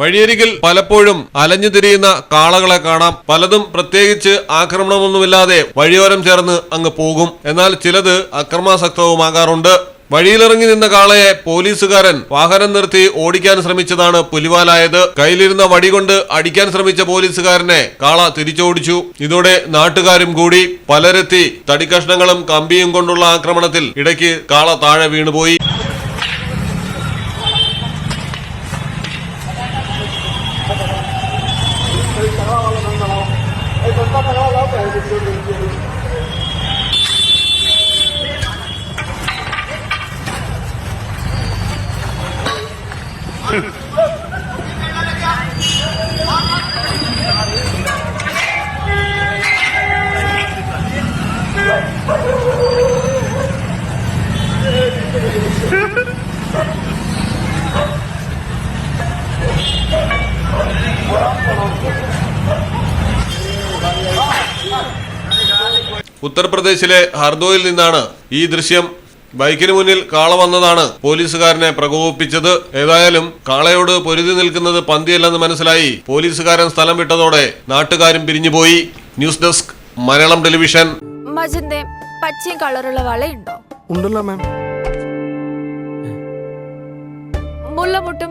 വഴിയരികിൽ പലപ്പോഴും അലഞ്ഞു തിരിയുന്ന കാളകളെ കാണാം. പലതും പ്രത്യേകിച്ച് ആക്രമണമൊന്നുമില്ലാതെ വഴിയോരം ചേർന്ന് അങ്ങ് പോകും. എന്നാൽ ചിലത് അക്രമാസക്തവുമാകാറുണ്ട്. വഴിയിലിറങ്ങി നിന്ന കാളയെ പോലീസുകാരൻ വാഹനം നിർത്തി ഓടിക്കാൻ ശ്രമിച്ചതാണ് പുലിവാലായത്. കയ്യിലിരുന്ന വടി കൊണ്ട് അടിക്കാൻ ശ്രമിച്ച പോലീസുകാരനെ കാള തിരിച്ചോടിച്ചു. ഇതോടെ നാട്ടുകാരും കൂടി പലരെത്തി തടിക്കഷ്ണങ്ങളും കമ്പിയും കൊണ്ടുള്ള ആക്രമണത്തിൽ ഇടയ്ക്ക് കാള താഴെ വീണുപോയി. ഉത്തർപ്രദേശിലെ ഹർദോയിൽ നിന്നാണ് ഈ ദൃശ്യം. ബൈക്കിന് മുന്നിൽ കാള വന്നതാണ്. പോലീസുകാരനെ പ്രകോപിപ്പിച്ചത്. ഏതായാലും കാളയോട് പൊരുതി നിൽക്കുന്നത് പന്തിയല്ലെന്ന് മനസ്സിലായി. പോലീസുകാരൻ സ്ഥലം വിട്ടതോടെ നാട്ടുകാരും പിരിഞ്ഞുപോയി. News desk Malayalam television. പച്ചയും കളറുള്ള വളയുണ്ടോ? ഉണ്ടല്ലോ മാം. മുള്ളമുട്ടും